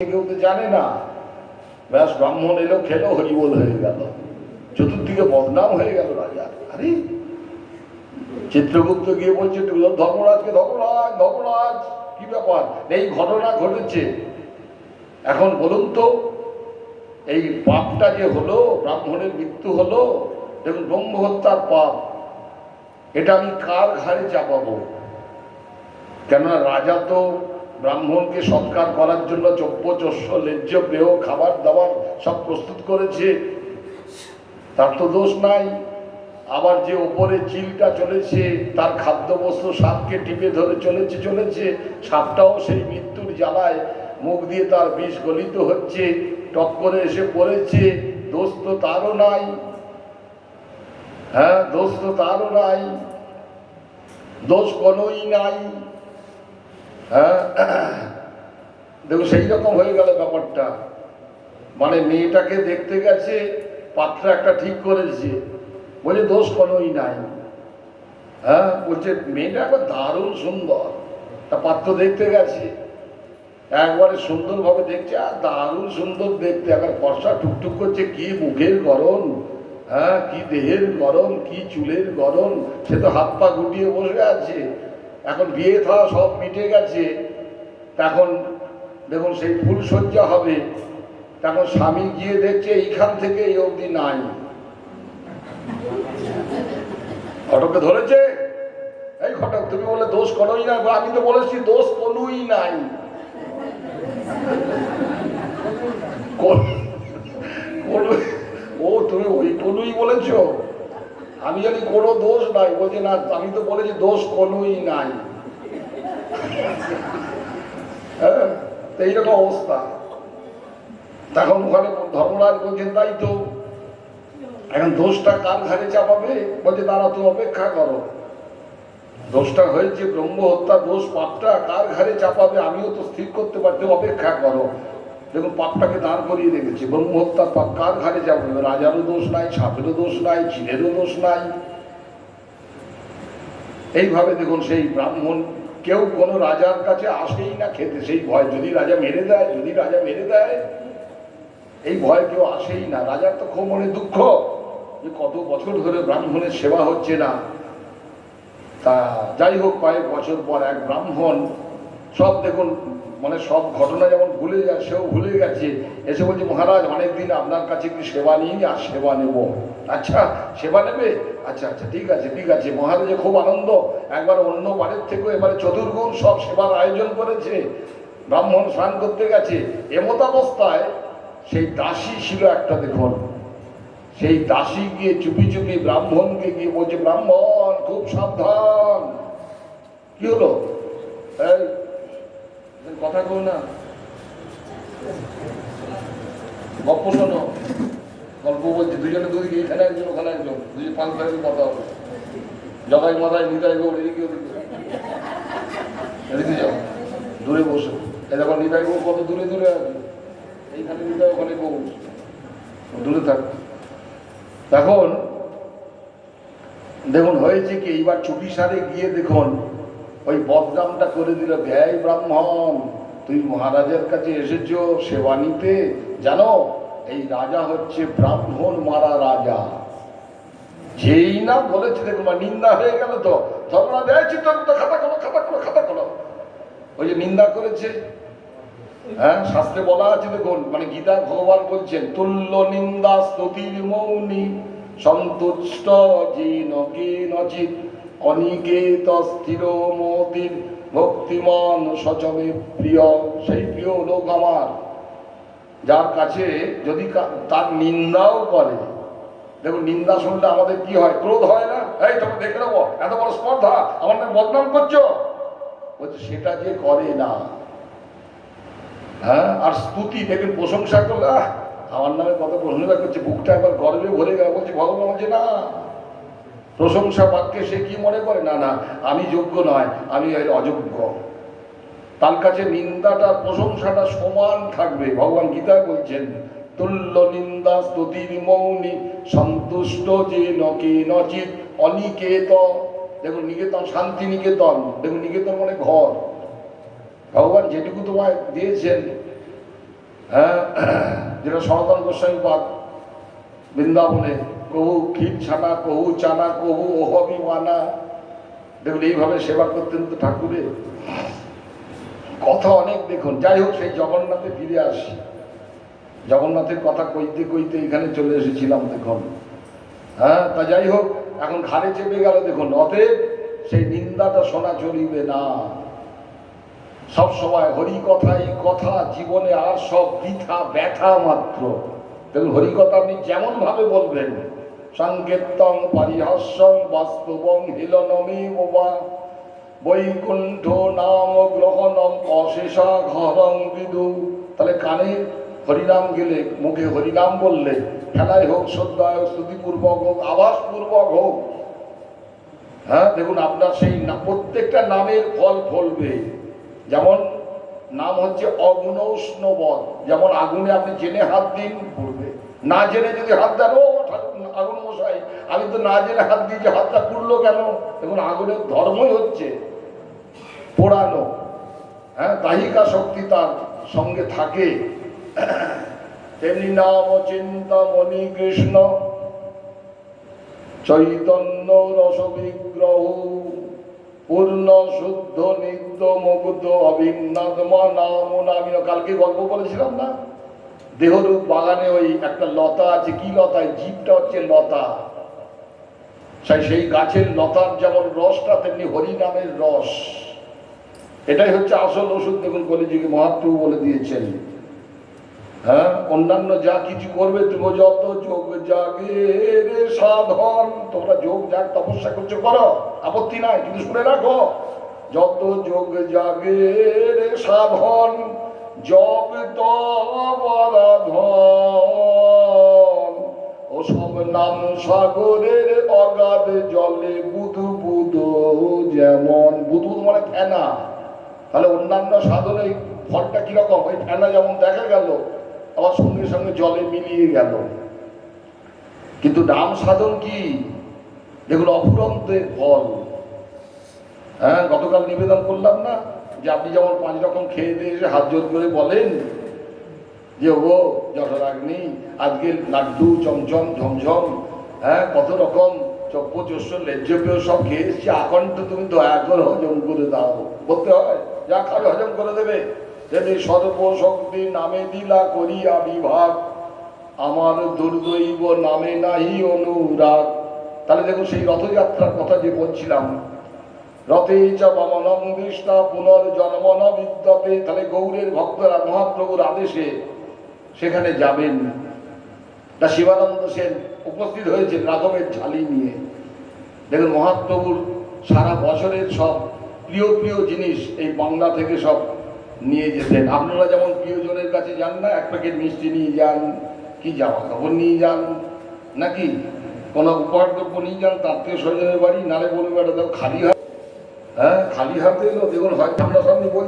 কেউ তো জানে না। ব্যাস ব্রাহ্মণ এলো, খেলো, হরিবোল হয়ে গেল। চতুর্দিকে বদনাম হয়ে গেল রাজা। আরে, চিত্রগুপ্ত গিয়ে বলছে ধর্মরাজকে ধর্মরাজ ধর্মরাজ, কি ব্যাপার? এই ঘটনা ঘটেছে। এখন বলুন তো, এই পাপটা যে হলো, ব্রাহ্মণের মৃত্যু হলো, দেখুন ব্রহ্ম হত্যার পাপ, এটা আমি কার ঘাড়ে চাপাবো? কেননা রাজা তো ব্রাহ্মণকে সৎকার করার জন্য চব্য চস্য লেজ্জ পেয় খাবার দাবার সব প্রস্তুত করেছে। তার তো দোষ নাই। আবার যে ওপরে চিলটা চলেছে, তার খাদ্যবস্তু সাপকে টিপে ধরে চলেছে চলেছে। সাপটাও সেই মৃত্যুর জ্বালায় মুখ দিয়ে তার বিষ গলিত হচ্ছে টপ করে এসে পড়েছে। দোষ তো তারও নাই। হ্যাঁ দোষ তো তারও নাই। দোষ কোনোই নাই। হ্যাঁ? সেই রকম হয়ে গেল ব্যাপারটা। মানে মেয়েটাকে দেখতে গেছে, পাত্র একটা ঠিক করেছে বলে দোষ কোনোই নাই। হ্যাঁ? বলছে, মেয়েটা একবার দারুণ সুন্দর। তা পাত্র দেখতে গেছে। একবারে সুন্দরভাবে দেখছে আর দারুণ সুন্দর দেখতে। একবার ফর্সা টুকটুক করছে, কি মুখের গরম? হ্যাঁ? কি দেহের গরম? কি চুলের গরম? সে তো হাত পা গুটিয়ে বসে আছে। এখন বিয়ে থা সব মিটে গেছে, তখন দেখুন সেই ফুল সজ্জা হবে, তখন স্বামী গিয়ে দেখছে এইখান থেকে এই অবধি নাই। ঘটককে ধরেছে? এই ঘটক, তুমি বলে দোষ কোনোই না আমি তো বলেছি দোষ কোনোই নাই। ও, তুমি ওই কোনোই বলেছ? আমি জানি কোনো দোষ নাই বলছে না, আমি তো বলেছি দোষ কোনোই নাই। হ্যাঁ? এইরকম অবস্থা। তখন ওখানে ধর্মরাজ বলছেন তাই তো। এখন দোষটা কার ঘাড়ে চাপাবে? বলছে তারা তো অপেক্ষা করো। দোষটা হয়েছে ব্রহ্ম হত্যা দোষ পাপটা কার ঘাড়ে চাপাবে? আমিও তো স্থির করতে পারতে অপেক্ষা করো। দেখুন পাপটাকে দাঁড় করিয়ে রেখেছে ব্রহ্ম হত্যার পাপ কার ঘাড়ে চাপাবে রাজারও দোষ নাই, সাপেরও দোষ নাই চিলেরও দোষ নাই। এইভাবে দেখুন সেই ব্রাহ্মণ, কেউ কোনো রাজার কাছে আসেই না খেতে। সেই ভয়, যদি রাজা মেরে দেয়, যদি রাজা মেরে দেয়, এই ভয় কেউ আসেই না। রাজার তো খুব মনে দুঃখ যে কত বছর ধরে ব্রাহ্মণের সেবা হচ্ছে না। তা যাই হোক, কয়েক বছর পর এক ব্রাহ্মণ সব দেখুন মানে সব ঘটনা যেমন ভুলে যায়, সেও ভুলে গেছে। এসে বলছে, মহারাজ, অনেকদিন আপনার কাছে একটু সেবা নিই আর সেবা নেব। আচ্ছা সেবা নেবে? আচ্ছা আচ্ছা ঠিক আছে ঠিক আছে। মহারাজের খুব আনন্দ। একবার অন্য বাড়ির থেকেও এবারে চতুর্গুণ সব সেবার আয়োজন করেছে। ব্রাহ্মণ স্নান করতে গেছে। এমত অবস্থায় সেই দাসী ছিল একটা, দেখুন। সেই দাসী গিয়ে চুপি চুপি ব্রাহ্মণকে গিয়ে বলছে, ব্রাহ্মণ, খুব সাবধান। কি হলো? কথা কো না। গল্প শোনো। গল্প বলছে, দুজনে দুই এখানে একজন, ওখানে একজন। দুজন পাঁচ ভাইয়ের কথা হবে জগাই মাথায়, নিতাই গৌর এদিকে এদিকে যাও, দূরে বসো। দেখো, নিতাই গৌর কত দূরে দূরে আছে। এইখানে নিতাই, ওখানে গৌর দূরে থাক। তখন দেখুন, হয়েছে কি? এইবার চুপি সারে গিয়ে দেখুন ওই বদনামটা করে দিল, ব্যয় ব্রাহ্মণ, তুই মহারাজের কাছে এসেছ সেবা নিতে। জানো, এই রাজা হচ্ছে ব্রাহ্মণ মারা রাজা। যেই না বলেছে দেখুন নিন্দা হয়ে গেল তো। ধর্মরাজ এই চিত্রগুপ্ত খাতা করো খাতা করো খাতা করো ওই যে নিন্দা করেছে হ্যাঁ শাস্ত্রে বলা আছে দেখুন মানে গীতা ভগবান বলছেন, তুল্য নিন্দা স্তুতির মৌনি, সন্তুষ্ট জিন নচিত অনিকেত স্থির মতির ভক্তিমান সচমে প্রিয়, সেই প্রিয় লোক আমার। যার কাছে যদি তার নিন্দাও করে। দেখুন, নিন্দা শুনলে আমাদের কি হয়? ক্রোধ হয় না? এই, তোকে দেখে নেব। এত বড় স্পর্ধা। আমার নামে বদনাম করছ? বলছে, সেটা যে করে না। হ্যাঁ? আর স্তুতি, দেখবেন, প্রশংসা করলে আমার নামে কত প্রশংসা করছে। বুকটা একবার গর্বে ভরে গেল। বলছে, ভগবান বলছে, না। প্রশংসা বাক্যে সে কি মনে করে? না না, আমি যোগ্য নয়, আমি অযোগ্য। তার কাছে নিন্দাটা, প্রশংসাটা সমান থাকবে। ভগবান গীতায় বলছেন, তুল্য নিন্দা স্তুতির মৌনি, সন্তুষ্ট যে নকে নচিত, অনিকেত। দেখুন, নিকেতন শান্তি নিকেতন দেখুন, নিকেতন মানে ঘর। ভগবান যেটুকু তোমায় দিয়েছেন হ্যাঁ যেটা সনাতন গোস্বামী পাক বৃন্দাবনে কহু ক্ষীর ছানা, কহু চানা, কহু ওহবি মানা দেখুন, এইভাবে সেবা করতেন তো ঠাকুরের কথা অনেক দেখুন। যাই হোক, সেই জগন্নাথে ফিরে আসি। জগন্নাথের কথা কইতে কইতে এখানে চলে এসেছিলাম দেখুন। হ্যাঁ তা যাই হোক, এখন ঘাড়ে চেপে গেল দেখুন। অতএব সেই নিন্দাটা শোনা চলিবে না। সব সময় হরি কথাই কথা, জীবনে আর সব বৃথা, ব্যথা মাত্র। দেখুন হরি কথা আপনি যেমন ভাবে বলবেন সংকেতং পরিহাস্যং বাস্তবং হিলনমে বাবা বৈকুণ্ঠ নাম গ্রহণম অশেষা ঘরং বিদু। তাহলে কানে হরিনাম গেলে, মুখে হরিনাম বললে খেলায় হোক, শ্রদ্ধায় হোক, স্তুতিপূর্বক হোক, আভাসপূর্বক হোক। হ্যাঁ দেখুন আপনার সেই প্রত্যেকটা নামের ফল ফলবে। যেমন নাম হচ্ছে অগ্নৌষ্ণবধ যেমন আগুনে আপনি জেনে হাত দিন, পড়বে। না জেনে যদি হাত দেন, ও ঠাকুর- আগুন মশাই আমি তো না জেনে হাত দিয়েছি হাতটা পুড়লো কেন? দেখুন, আগুনের ধর্মই হচ্ছে পোড়ানো। হ্যাঁ দাহিকা শক্তি তার সঙ্গে থাকে। তেমনি নাম চিন্তামণি কৃষ্ণ, চৈতন্য রস বিগ্রহ পূর্ণ শুদ্ধ নিত্য মুগ্ধ অভিন্নাত্মা নাম নামিন। কালকে গল্প বলেছিলাম না? দেহরূপ বাগানে ওই একটা লতা আছে। কি লতা? জীবটা হচ্ছে লতা। সেই সেই গাছের লতার যেমন রসটা তেমনি হরিনামের রস। এটাই হচ্ছে আসল ওষুধ, দেখুন কলিযুগে মহাপ্রভু বলে দিয়েছেন। হ্যাঁ অন্যান্য যা কিছু করবে, তুমি যত যোগ জাগে রে সাধন। তোমরা যোগ জাগ তপস্যা করছ, করো। আপত্তি নাই, কিন্তু শুনে রাখো। যত যোগ জাগে রে সাধন, জপ তবরাধন সব নাম সাগরের অগাধ জলে বুধু বুধু যেমন বুধু মানে ফেনা। তাহলে অন্যান্য সাধনে ফলটা কীরকম? ওই ফেনা যেমন দেখা গেল, আবার সঙ্গে সঙ্গে জলে মিলিয়ে গেল। কিন্তু নাম সাধন কি? দেখুন অফুরন্তের ফল। হ্যাঁ গতকাল নিবেদন করলাম না যে আপনি যেমন পাঁচ রকম খেয়ে দিয়ে এসে হাত জোর করে বলেন যে ও জঠরাগ্নি আজকে লাড্ডু, চমচম, ঝমঝম হ্যাঁ কত রকম চপ্পচস্য লেজ্জপেয় সব খেয়ে এসছি। আকণ্ঠ তুমি দয়া করে হজম করে দাও। বলতে হয়? যা খাবে হজম করে দেবে। যেমনি সর্বশক্তি, নামে দিলা করিয়া বিভাগ আমার দুর্দৈব নামে নাহি অনুরাগ। তাহলে দেখুন সেই রথযাত্রার কথা যে বলছিলাম। রথে চ বমনম দৃষ্টা পুনর্জন্মন বিদ্যতে। তাহলে গৌরের ভক্তরা, মহাপ্রভুর আদেশে সেখানে যাবেন। তা শিবানন্দ সেন উপস্থিত হয়েছেন রাঘবের ঝালি নিয়ে। দেখুন মহাপ্রভুর সারা বছরের সব প্রিয় প্রিয় জিনিস এই বাংলা থেকে সব নিয়ে যেতেন। আপনারা যেমন প্রিয়জনের কাছে যান না, এক প্যাকেট মিষ্টি নিয়ে যান, কি জামা কাপড় নিয়ে যান, নাকি কোনো উপহার দ্রব্য নিয়ে যান, তার থেকে স্বজনের বাড়ি, নালে বলবে খালি হাত হ্যাঁ খালি হাতে এলো, দেখুন, হয়তো আমরা সামনে বলছি।